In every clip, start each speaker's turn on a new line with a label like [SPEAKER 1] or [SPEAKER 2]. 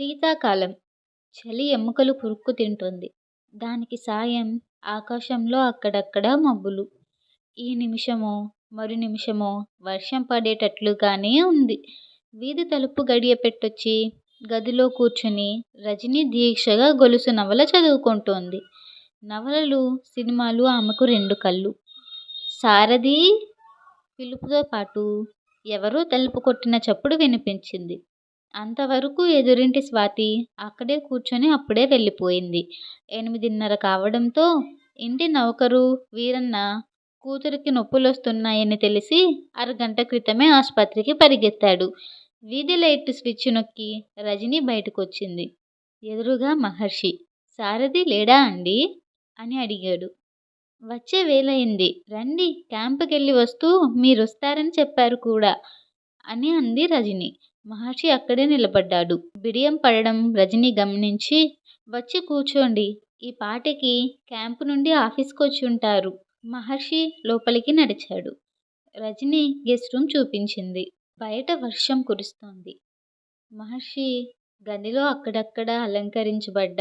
[SPEAKER 1] శీతాకాలం చలి ఎముకలు కురుక్కు తింటుంది దానికి సాయం ఆకాశంలో అక్కడక్కడ మబ్బులు. ఈ నిమిషమో, మరు నిమిషమో వర్షం పడేటట్లుగానే ఉంది వీధి తలుపు గడియ పెట్టొచ్చి గదిలో కూర్చుని రజని దీక్షగా గొలుసు నవల చదువుకుంటోంది. నవలలు, సినిమాలు ఆమెకు రెండు కళ్ళు. సారథి పిలుపుతో పాటు ఎవరో తలుపు కొట్టిన చప్పుడు వినిపించింది. అంతవరకు ఎదురింటి స్వాతి అక్కడే కూర్చొని అప్పుడే వెళ్ళిపోయింది. ఎనిమిదిన్నర కావడంతో ఇంటి నౌకరు వీరన్న కూతురికి నొప్పులొస్తున్నాయని తెలిసి అరగంట క్రితమే ఆసుపత్రికి పరిగెత్తాడు. వీధి లైట్ స్విచ్ నొక్కి రజని బయటకొచ్చింది. ఎదురుగా మహర్షి. సారథి లేడా అండి అని అడిగాడు. వచ్చే వేలైంది రండి క్యాంపుకెళ్ళి వస్తూ మీరొస్తారని చెప్పారు కూడా అని అంది రజని. మహర్షి అక్కడే నిలబడ్డాడు. బిడియం పడడం రజని గమనించి వచ్చి కూర్చోండి ఈ పాటకి క్యాంపు నుండి ఆఫీస్కి వచ్చి ఉంటారు మహర్షి లోపలికి నడిచాడు. రజని గెస్ట్ రూమ్ చూపించింది. బయట వర్షం కురుస్తోంది. మహర్షి గదిలో అక్కడక్కడ అలంకరించబడ్డ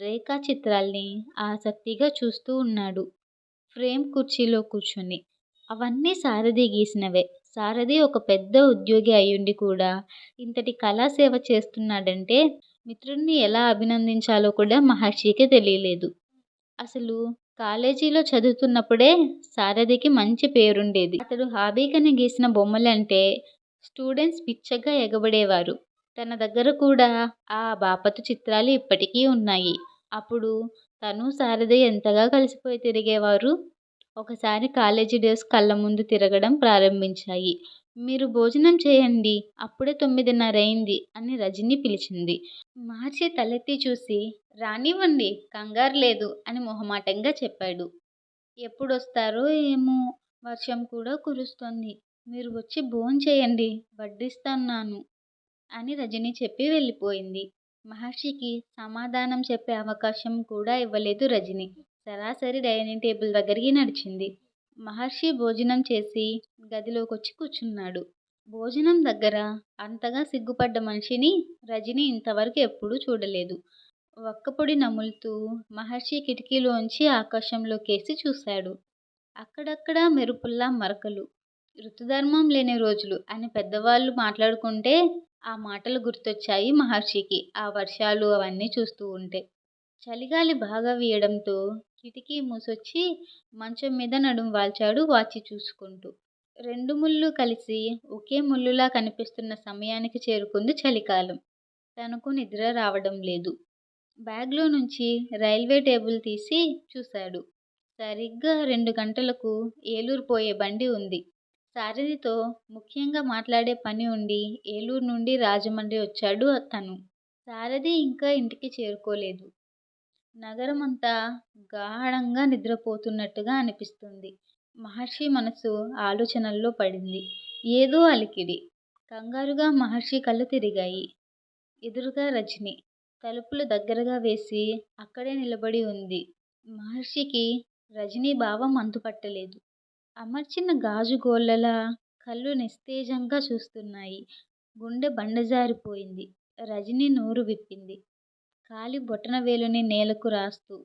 [SPEAKER 1] రేఖా చిత్రాల్ని ఆసక్తిగా చూస్తూ ఉన్నాడు ఫ్రేమ్ కుర్చీలో కూర్చుని. అవన్నీ సారథి గీసినవే. సారథి ఒక పెద్ద ఉద్యోగి అయ్యుండి కూడా ఇంతటి కళా సేవ చేస్తున్నాడంటే మిత్రుడిని ఎలా అభినందించాలో కూడా మహర్షికి తెలియలేదు అసలు కాలేజీలో చదువుతున్నప్పుడే సారథికి మంచి పేరుండేది. అతడు హాబీగానే గీసిన బొమ్మలంటే స్టూడెంట్స్ పిచ్చగా ఎగబడేవారు. తన దగ్గర కూడా ఆ బాపతు చిత్రాలు ఇప్పటికీ ఉన్నాయి అప్పుడు తను సారథి ఎంతగా కలిసిపోయి తిరిగేవారు. ఒకసారి కాలేజీ డేస్ కళ్ళ ముందు తిరగడం ప్రారంభించాయి. మీరు భోజనం చేయండి అప్పుడే తొమ్మిదిన్నరయింది అని రజని పిలిచింది. మహర్షి తలెత్తి చూసి రానివ్వండి కంగారు లేదు అని మొహమాటంగా చెప్పాడు. ఎప్పుడొస్తారో ఏమో వర్షం కూడా కురుస్తోంది. మీరు వచ్చి భోంచేయండి వడ్డిస్తున్నాను అని రజని చెప్పి వెళ్ళిపోయింది. మహర్షికి సమాధానం చెప్పే అవకాశం కూడా ఇవ్వలేదు రజని. సరాసరి డైనింగ్ టేబుల్ దగ్గరికి నడిచింది. మహర్షి భోజనం చేసి గదిలోకొచ్చి కూర్చున్నాడు. భోజనం దగ్గర అంతగా సిగ్గుపడ్డ మనిషిని రజని ఇంతవరకు ఎప్పుడూ చూడలేదు. ఒక్కపొడి నములుతూ మహర్షి కిటికీలోంచి ఆకాశంలోకేసి చూశాడు. అక్కడక్కడ మెరుపుల్లా మరకలు. ఋతుధర్మం లేని రోజులు అని పెద్దవాళ్ళు మాట్లాడుకుంటే ఆ మాటలు గుర్తొచ్చాయి మహర్షికి ఆ వర్షాలు అవన్నీ చూస్తూ ఉంటే చలిగాలి బాగా వీయడంతో కిటికీ మూసొచ్చి మంచం మీద నడుం వాల్చాడు వాచి చూసుకుంటూ. రెండు ముళ్ళు కలిసి ఒకే ముళ్ళులా కనిపిస్తున్న సమయానికి చేరుకుంది చలికాలం. తనకు నిద్ర రావడం లేదు బ్యాగ్లో నుంచి రైల్వే టేబుల్ తీసి చూశాడు. సరిగ్గా రెండు గంటలకు ఏలూరు పోయే బండి ఉంది సారథితో ముఖ్యంగా మాట్లాడే పని ఉండి ఏలూరు నుండి రాజమండ్రి వచ్చాడు తను. సారథి ఇంకా ఇంటికి చేరుకోలేదు. నగరమంతా గాఢంగా నిద్రపోతున్నట్టుగా అనిపిస్తుంది మహర్షి మనసు ఆలోచనల్లో పడింది. ఏదో అలికిడి. కంగారుగా మహర్షి కళ్ళు తిరిగాయి. ఎదురుగా రజని. తలుపులు దగ్గరగా వేసి అక్కడే నిలబడి ఉంది మహర్షికి రజనీ భావం అంతుపట్టలేదు. అమర్చిన గాజు గోళ్ళలా కళ్ళు నిస్తేజంగా చూస్తున్నాయి. గుండె బండజారిపోయింది. రజని నోరు విప్పింది. కాలి బొటనవేలుని నేలకు రాస్తూ.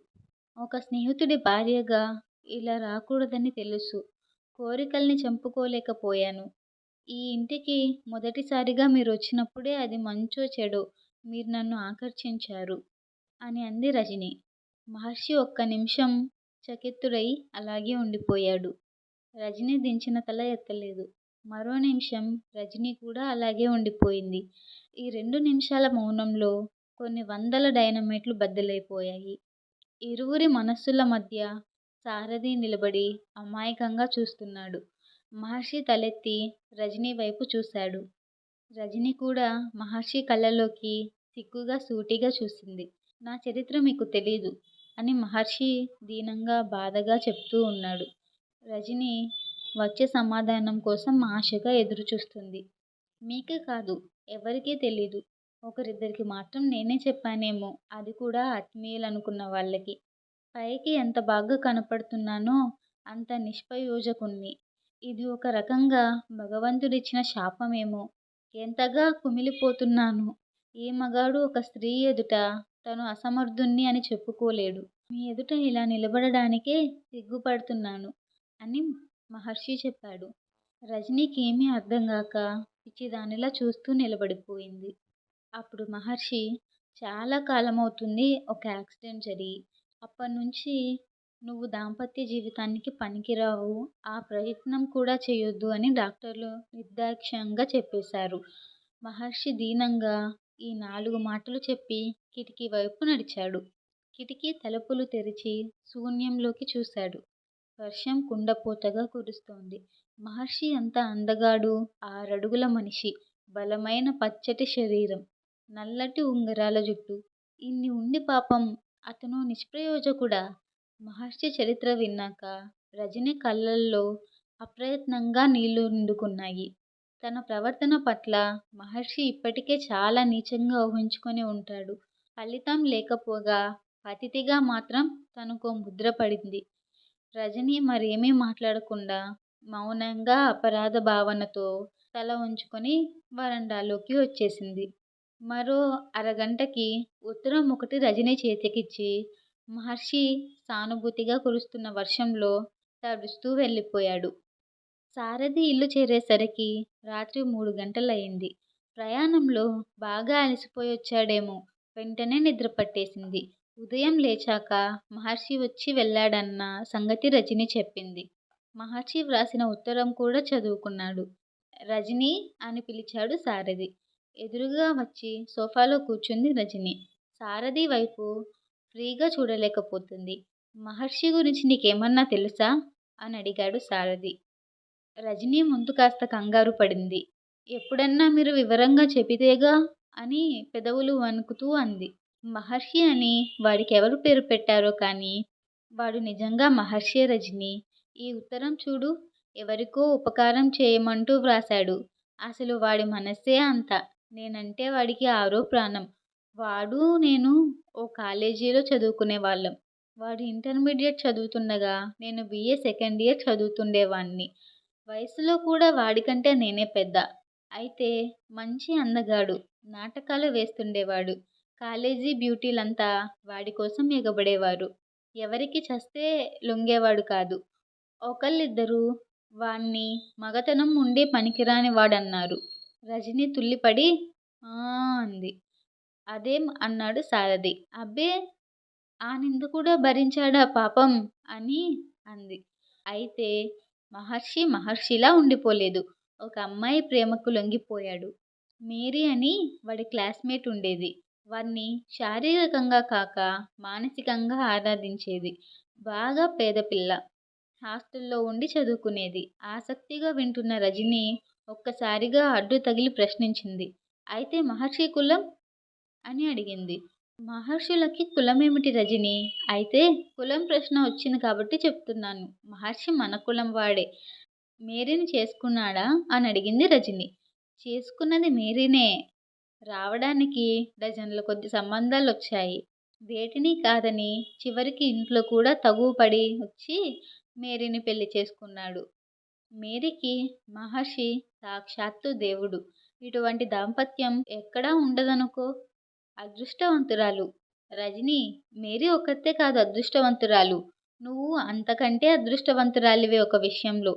[SPEAKER 1] ఒక స్నేహితుడి భార్యగా ఇలా రాకూడదని తెలుసు. కోరికల్ని చంపుకోలేకపోయాను. ఈ ఇంటికి మొదటిసారిగా మీరు వచ్చినప్పుడే అది మంచో చెడో మీరు నన్ను ఆకర్షించారు అని అంది రజని. మహర్షి ఒక్క నిమిషం చకిత్తుడై అలాగే ఉండిపోయాడు రజని దించిన తల ఎత్తలేదు. మరో నిమిషం రజని కూడా అలాగే ఉండిపోయింది ఈ రెండు నిమిషాల మౌనంలో కొన్ని వందల డైనమైట్లు బద్దలైపోయాయి. ఇరువురి మనస్సుల మధ్య సారథి నిలబడి అమాయకంగా చూస్తున్నాడు. మహర్షి తలెత్తి రజని వైపు చూశాడు. రజని కూడా మహర్షి కళ్ళలోకి సిగ్గుగా సూటిగా చూసింది. నా చరిత్ర మీకు తెలీదు అని మహర్షి దీనంగా బాధగా చెప్తూ ఉన్నాడు రజని వచ్చే సమాధానం కోసం ఆశగా ఎదురుచూస్తుంది మీకే కాదు ఎవరికీ తెలీదు. ఒకరిద్దరికి మాత్రం నేనే చెప్పానేమో. అది కూడా ఆత్మీయులనుకున్న వాళ్ళకి. పైకి ఎంత బాగా కనపడుతున్నానో అంత నిష్పయోజకుణ్ణి ఇది ఒక రకంగా భగవంతుడిచ్చిన శాపమేమో. ఎంతగా కుమిలిపోతున్నాను. ఏ మగాడు ఒక స్త్రీ ఎదుట తను అసమర్థుణ్ణి అని చెప్పుకోలేడు. మీ ఎదుట ఇలా నిలబడడానికే సిగ్గుపడుతున్నాను అని మహర్షి చెప్పాడు. రజనీకి ఏమీ అర్థం కాక పిచ్చిదానిలా చూస్తూ నిలబడిపోయింది. అప్పుడు మహర్షి చాలా కాలం అవుతుంది ఒక యాక్సిడెంట్ జరిగి. అప్పటినుంచి నువ్వు దాంపత్య జీవితానికి పనికిరావు. ఆ ప్రయత్నం కూడా చేయొద్దు అని డాక్టర్లు నిర్దాక్ష్యంగా చెప్పేశారు. మహర్షి దీనంగా ఈ నాలుగు మాటలు చెప్పి కిటికీ వైపు నడిచాడు. కిటికీ తలుపులు తెరిచి శూన్యంలోకి చూశాడు. వర్షం కుండపోతగా కురుస్తోంది. మహర్షి ఎంత అందగాడు ఆరడుగుల మనిషి బలమైన పచ్చటి శరీరం. నల్లటి ఉంగరాల జుట్టు. ఇన్ని ఉండి పాపం అతను నిష్ప్రయోజకుడా? మహర్షి చరిత్ర విన్నాక రజని కళ్ళల్లో అప్రయత్నంగా నీళ్ళు నిండుకున్నాయి. తన ప్రవర్తన పట్ల మహర్షి ఇప్పటికే చాలా నీచంగా ఊహించుకొని ఉంటాడు. ఫలితం లేకపోగా పతితిగా మాత్రం తనకు ముద్ర పడింది. రజని మరేమీ మాట్లాడకుండా మౌనంగా అపరాధ భావనతో తల ఉంచుకొని వరండాలోకి వచ్చేసింది. మరో అరగంటకి ఉత్తరం ఒకటి రజని చేతికిచ్చి మహర్షి సానుభూతిగా కురుస్తున్న వర్షంలో తడుస్తూ వెళ్ళిపోయాడు. సారథి ఇల్లు చేరేసరికి రాత్రి మూడు గంటలయ్యింది. ప్రయాణంలో బాగా అలసిపోయి వచ్చాడేమో. వెంటనే నిద్ర పట్టేసింది. ఉదయం లేచాక మహర్షి వచ్చి వెళ్ళాడన్న సంగతి రజని చెప్పింది. మహర్షి వ్రాసిన ఉత్తరం కూడా చదువుకున్నాడు. రజని అని పిలిచాడు సారథి. ఎదురుగా వచ్చి సోఫాలో కూర్చుంది రజని. సారథి వైపు ఫ్రీగా చూడలేకపోతుంది. మహర్షి గురించి నీకేమన్నా తెలుసా? అని అడిగాడు సారథి. రజనీ ముందు కాస్త కంగారు పడింది. ఎప్పుడన్నా మీరు వివరంగా చెబితేగా అని పెదవులు వణుకుతూ అంది. మహర్షి అని వాడికి ఎవరు పేరు పెట్టారో కానీ వాడు నిజంగా మహర్షి రజని. ఈ ఉత్తరం చూడు ఎవరికో ఉపకారం చేయమంటూ వ్రాశాడు. అసలు వాడి మనస్సే అంత. నేనంటే వాడికి ఆరో ప్రాణం. వాడు నేను ఓ కాలేజీలో చదువుకునే వాళ్ళం వాడు ఇంటర్మీడియట్ చదువుతుండగా నేను బిఏ సెకండ్ ఇయర్ చదువుతుండేవాడిని. వయసులో కూడా వాడికంటే నేనే పెద్ద. అయితే మంచి అందగాడు నాటకాలు వేస్తుండేవాడు. కాలేజీ బ్యూటీలంతా వాడి కోసం ఎగబడేవారు. ఎవరికి చస్తే లొంగేవాడు కాదు. ఒకళ్ళిద్దరూ వాణ్ణి మగతనం ఉండి పనికిరాని వాడన్నారు. రజని తుల్లిపడి ఆ అంది. అదేం అన్నాడు సారథి. అబ్బే ఆ నింద కూడా భరించాడా పాపం అని అంది. అయితే మహర్షి మహర్షిలా ఉండిపోలేదు. ఒక అమ్మాయి ప్రేమకు లొంగిపోయాడు. మేరీ అని వాడి క్లాస్మేట్ ఉండేది. వాడిని శారీరకంగా కాక మానసికంగా ఆరాధించేది. బాగా పేదపిల్ల హాస్టల్లో ఉండి చదువుకునేది. ఆసక్తిగా వింటున్న రజని ఒక్కసారిగా అడ్డు తగిలి ప్రశ్నించింది. అయితే మహర్షి కులం? అని అడిగింది. మహర్షులకి కులమేమిటి రజని? అయితే కులం ప్రశ్న వచ్చింది కాబట్టి చెప్తున్నాను. మహర్షి మన కులం వాడే. మేరీని చేసుకున్నాడా? అని అడిగింది రజని. చేసుకున్నది మేరీనే. రావడానికి డజన్ల కొద్ది సంబంధాలు వచ్చాయి. వేటిని కాదని చివరికి ఇంట్లో కూడా తగుపడి వచ్చి మేరీని పెళ్ళి చేసుకున్నాడు. మేరీకి మహర్షి సాక్షాత్తు దేవుడు. ఇటువంటి దాంపత్యం ఎక్కడా ఉండదనుకో అదృష్టవంతురాలు. రజని మేరీ ఒక్కతే కాదు అదృష్టవంతురాలు. నువ్వు అంతకంటే అదృష్టవంతురాలివే ఒక విషయంలో.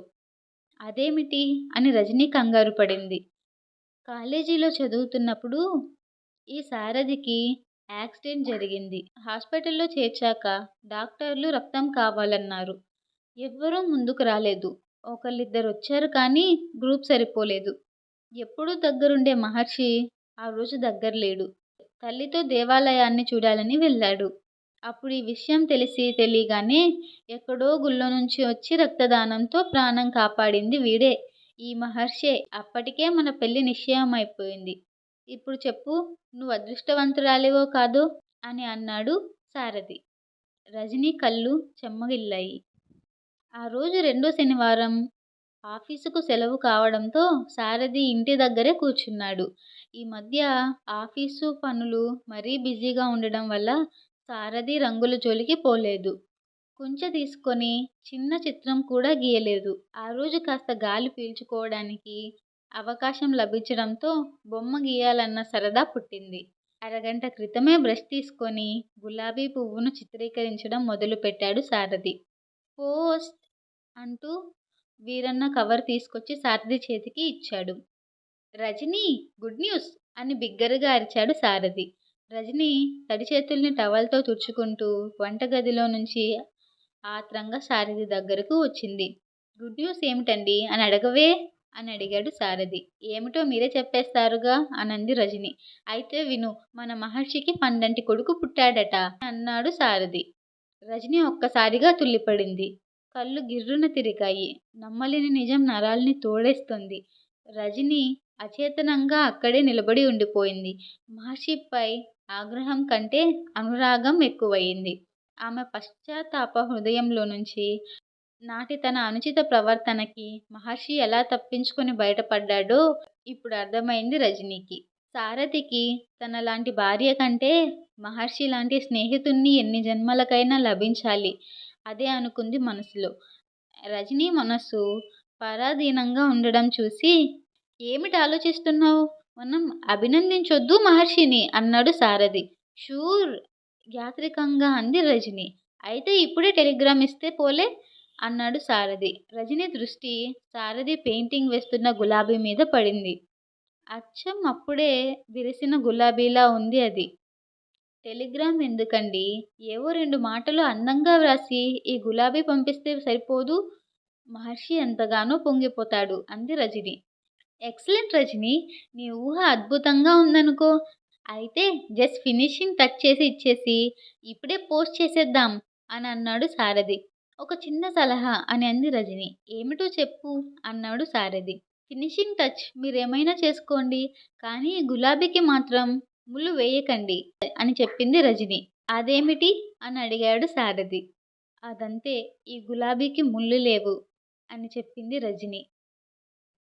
[SPEAKER 1] అదేమిటి అని రజని కంగారు పడింది. కాలేజీలో చదువుతున్నప్పుడు ఈ సారథికి యాక్సిడెంట్ జరిగింది. హాస్పిటల్లో చేర్చాక డాక్టర్లు రక్తం కావాలన్నారు. ఎవ్వరూ ముందుకు రాలేదు. ఒకళ్ళిద్దరు వచ్చారు కానీ గ్రూప్ సరిపోలేదు. ఎప్పుడూ దగ్గరుండే మహర్షి ఆ రోజు దగ్గర లేడు తల్లితో దేవాలయాన్ని చూడాలని వెళ్ళాడు. అప్పుడు ఈ విషయం తెలిసి తెలియగానే ఎక్కడో గుళ్ళో నుంచి వచ్చి రక్తదానంతో ప్రాణం కాపాడింది వీడే. ఈ మహర్షే అప్పటికే మన పెళ్ళి నిశ్చయం అయిపోయింది ఇప్పుడు చెప్పు నువ్వు అదృష్టవంతురాలివో కాదో అని అన్నాడు సారథి. రజనీ కళ్ళు చెమ్మగిల్లాయి. ఆ రోజు రెండో శనివారం ఆఫీసుకు సెలవు కావడంతో సారథి ఇంటి దగ్గరే కూర్చున్నాడు ఈ మధ్య ఆఫీసు పనులు మరీ బిజీగా ఉండడం వల్ల సారథి రంగుల జోలికి పోలేదు కుంచె తీసుకొని చిన్న చిత్రం కూడా గీయలేదు ఆ రోజు కాస్త గాలి పీల్చుకోవడానికి అవకాశం లభించడంతో బొమ్మ గీయాలన్న సరదా పుట్టింది. అరగంట క్రితమే బ్రష్ తీసుకొని గులాబీ పువ్వును చిత్రీకరించడం మొదలుపెట్టాడు సారథి. పోస్ట్ అంటూ వీరన్న కవర్ తీసుకొచ్చి సారథి చేతికి ఇచ్చాడు. రజనీ గుడ్ న్యూస్ అని బిగ్గరగా అరిచాడు సారథి. రజని తడి చేతుల్ని టవల్తో తుడుచుకుంటూ వంటగదిలో నుంచి ఆత్రంగా సారథి దగ్గరకు వచ్చింది. గుడ్ న్యూస్ ఏమిటండి అని అడగవే అని అడిగాడు సారథి. ఏమిటో మీరే చెప్పేస్తారుగా అనంది రజని. అయితే విను మన మహర్షికి పండంటి కొడుకు పుట్టాడట అన్నాడు సారథి. రజని ఒక్కసారిగా తుళ్ళిపడింది. కళ్ళు గిర్రున తిరిగాయి. నమ్మలేని నిజం నరాల్ని తోడేస్తుంది రజని అచేతనంగా అక్కడే నిలబడి ఉండిపోయింది. మహర్షిపై ఆగ్రహం కంటే అనురాగం ఎక్కువయింది. ఆమె పశ్చాత్తాప హృదయంలో నుంచి నాటి తన అనుచిత ప్రవర్తనకి మహర్షి ఎలా తప్పించుకొని బయటపడ్డాడో ఇప్పుడు అర్థమైంది రజనీకి సారథికి తన లాంటి భార్య కంటే మహర్షి లాంటి స్నేహితుణ్ణి ఎన్ని జన్మలకైనా లభించాలి అదే అనుకుంది మనసులో. రజనీ మనసు పరాధీనంగా ఉండడం చూసి ఏమిటి ఆలోచిస్తున్నావు మనం అభినందించొద్దు మహర్షిని అన్నాడు సారథి. షూర్ యాత్రికంగా అంది రజని. అయితే ఇప్పుడే టెలిగ్రామ్ ఇస్తే పోలే? అన్నాడు సారథి. రజని దృష్టి సారథి పెయింటింగ్ వేస్తున్న గులాబీ మీద పడింది. అచ్చం అప్పుడే విరిసిన గులాబీలా ఉంది అది. టెలిగ్రామ్ ఎందుకండి ఏవో రెండు మాటలు అందంగా వ్రాసి ఈ గులాబీ పంపిస్తే సరిపోదు మహర్షి ఎంతగానో పొంగిపోతాడు అంది రజని. ఎక్సలెంట్ రజనీ! నీ ఊహ అద్భుతంగా ఉందనుకో. అయితే జస్ట్ ఫినిషింగ్ టచ్ చేసి ఇచ్చేసి ఇప్పుడే పోస్ట్ చేసేద్దాం అని అన్నాడు సారథి. ఒక చిన్న సలహా అని అంది రజని. ఏమిటో చెప్పు అన్నాడు సారథి. ఫినిషింగ్ టచ్ మీరేమైనా చేసుకోండి. కానీ గులాబీకి మాత్రం ముల్లు వేయకండి అని చెప్పింది రజని. అదేమిటి? అని అడిగాడు సారథి. అదంతే ఈ గులాబీకి ముళ్ళు లేవు అని చెప్పింది రజని.